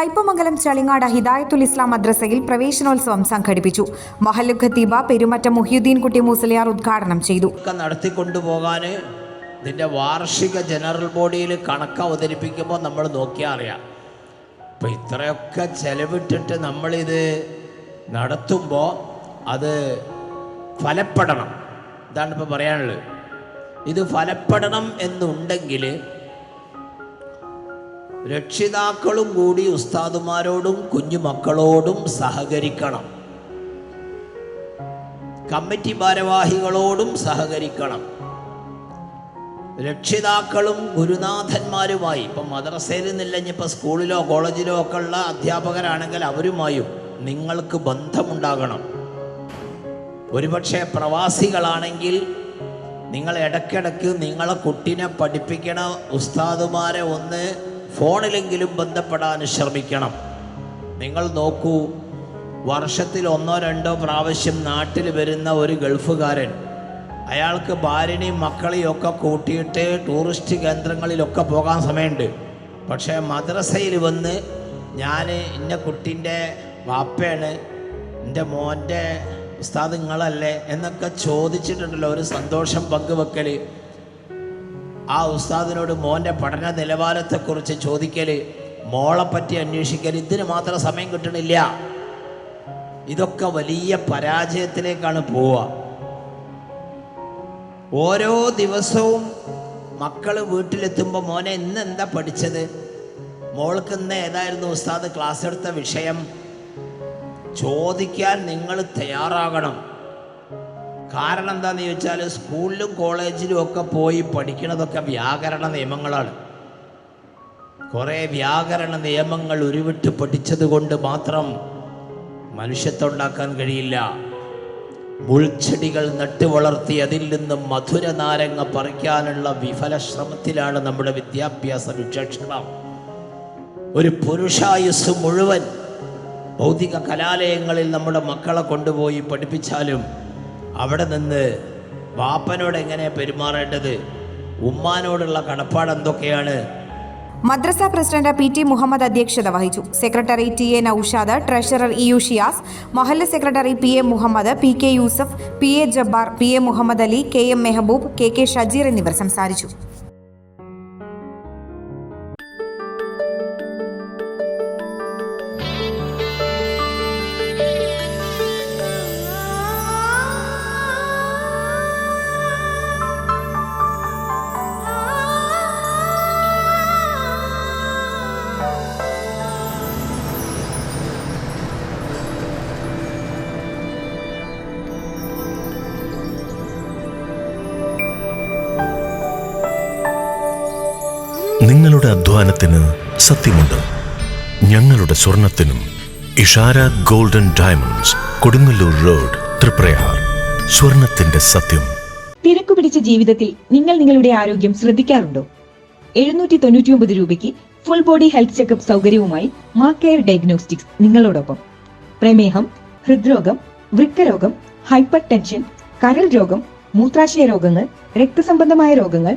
കയ്പമംഗലം ചളിങ്ങാട് ഹിദായത്തുൽ ഇസ്ലാം മദ്രസയിൽ പ്രവേശനോത്സവം സംഘടിപ്പിച്ചു. മഹല്ലു ഖത്തീബ പെരുമറ്റം മുഹ്യുദ്ദീൻ കുട്ടി മൂസലിയാർ ഉദ്ഘാടനം ചെയ്തു. നടത്തിക്കൊണ്ടുപോകാന് ഇതിന്റെ വാർഷിക ജനറൽ ബോഡിയിൽ കണക്ക് അവതരിപ്പിക്കുമ്പോൾ നമ്മൾ നോക്കിയാൽ അറിയാം. അപ്പം ഇത്രയൊക്കെ ചെലവിട്ടിട്ട് നമ്മളിത് നടത്തുമ്പോൾ അത് ഫലപ്പെടണം. ഇതാണ് ഇപ്പോൾ പറയാനുള്ളത്. ഇത് ഫലപ്പെടണം എന്നുണ്ടെങ്കിൽ രക്ഷിതാക്കളും കൂടി ഉസ്താദുമാരോടും കുഞ്ഞുമക്കളോടും സഹകരിക്കണം. കമ്മിറ്റി ഭാരവാഹികളോടും സഹകരിക്കണം. രക്ഷിതാക്കളും ഗുരുനാഥന്മാരുമായി ഇപ്പം മദ്രസയിൽ നിന്നില്ല ഇനിയിപ്പോൾ സ്കൂളിലോ കോളേജിലോ ഒക്കെ ഉള്ള അധ്യാപകരാണെങ്കിൽ അവരുമായും നിങ്ങൾക്ക് ബന്ധമുണ്ടാകണം. ഒരുപക്ഷെ പ്രവാസികളാണെങ്കിൽ നിങ്ങൾ ഇടയ്ക്കിടയ്ക്ക് നിങ്ങളെ കുട്ടീനെ പഠിപ്പിക്കണ ഉസ്താദുമാരെ ഒന്ന് ഫോണിലെങ്കിലും ബന്ധപ്പെടാൻ ശ്രമിക്കണം. നിങ്ങൾ നോക്കൂ വർഷത്തിൽ ഒന്നോ രണ്ടോ പ്രാവശ്യം നാട്ടിൽ വരുന്ന ഒരു ഗൾഫുകാരൻ അയാൾക്ക് ഭാര്യനെയും മക്കളെയും ഒക്കെ കൂട്ടിയിട്ട് ടൂറിസ്റ്റ് കേന്ദ്രങ്ങളിലൊക്കെ പോകാൻ സമയമുണ്ട്. പക്ഷേ മദ്രസയിൽ വന്ന് ഞാൻ ഇന്ന കുട്ടീന്റെ വാപ്പയാണ് എന്റെ മോന്റെ ഉസ്താദ് നിങ്ങളല്ലേ എന്നൊക്കെ ചോദിച്ചിട്ടുണ്ടല്ലോ ഒരു സന്തോഷം പങ്കുവെക്കൽ ആ ഉസ്താദിനോട് മോന്റെ പഠന നിലവാരത്തെക്കുറിച്ച് ചോദിക്കൽ മോളെപ്പറ്റി പറ്റി അന്വേഷിക്കൽ ഇതിന് മാത്രം സമയം കിട്ടണില്ല. ഇതൊക്കെ വലിയ പരാജയത്തിലേക്കാണ് പോവുക. ഓരോ ദിവസവും മക്കൾ വീട്ടിലെത്തുമ്പോൾ മോനെ ഇന്ന് എന്താ പഠിച്ചത്? മോൾക്ക് ഇന്ന് ഏതായിരുന്നു ഉസ്താദ് ക്ലാസ് എടുത്ത വിഷയം? ചോദിക്കാൻ നിങ്ങൾ തയ്യാറാകണം. കാരണം എന്താണെന്ന് ചോദിച്ചാൽ സ്കൂളിലും കോളേജിലും ഒക്കെ പോയി പഠിക്കണതൊക്കെ വ്യാകരണ നിയമങ്ങളാണ്. കുറേ വ്യാകരണ നിയമങ്ങൾ ഉരുവിട്ട് പഠിച്ചത് കൊണ്ട് മാത്രം മനുഷ്യത്വം കഴിയില്ല. മുൾച്ചെടികൾ നട്ടു വളർത്തി അതിൽ നിന്ന് മധുര നാരങ്ങ പറിക്കാനുള്ള വിഫല ശ്രമത്തിലാണ് നമ്മുടെ വിദ്യാഭ്യാസ വിചക്ഷണം. ഒരു പുരുഷായുസ് മുഴുവൻ ഭൗതിക കലാലയങ്ങളിൽ നമ്മുടെ മക്കളെ കൊണ്ടുപോയി പഠിപ്പിച്ചാലും അവിടെ നിന്ന് വാപ്പനോട് എങ്ങനെ പെരുമാറേണ്ടത്? ഉമ്മാനോടുള്ള കടപ്പാട് എന്തൊക്കെയാണ്? മദ്രസ പ്രസിഡന്റ് പി ടി മുഹമ്മദ് അധ്യക്ഷത വഹിച്ചു. Secretary T A Noushad treasurer E U Shiyas മഹല്ല secretary P A Muhammad P K Yusuf P A Jabbar P A Muhammad Ali K M Mehaboob K K Shajeer എന്നിവർ സംസാരിച്ചു. നിങ്ങളുടെ അധ്വാനത്തിന് സത്യമുണ്ട്. ഞങ്ങളുടെ സ്വർണത്തിനും Ishara golden diamonds Kodungallur road Triprayar. സ്വർണത്തിന്റെ സത്യം. തിരക്കു പിടിച്ച ജീവിതത്തിൽ നിങ്ങൾ നിങ്ങളുടെ ആരോഗ്യം ശ്രദ്ധിക്കാറുണ്ടോ? എഴുന്നൂറ്റി തൊണ്ണൂറ്റിയൊമ്പത് രൂപയ്ക്ക് ഫുൾ ബോഡി ഹെൽത്ത് ചെക്കപ്പ് സൗകര്യവുമായി മാ കെയർ ഡയഗ്നോസ്റ്റിക്സ് നിങ്ങളോടൊപ്പം. പ്രമേഹം ഹൃദ്രോഗം വൃക്കരോഗം ഹൈപ്പർ ടെൻഷൻ കരൾ രോഗം മൂത്രാശയ രോഗങ്ങൾ രക്തസംബന്ധമായ രോഗങ്ങൾ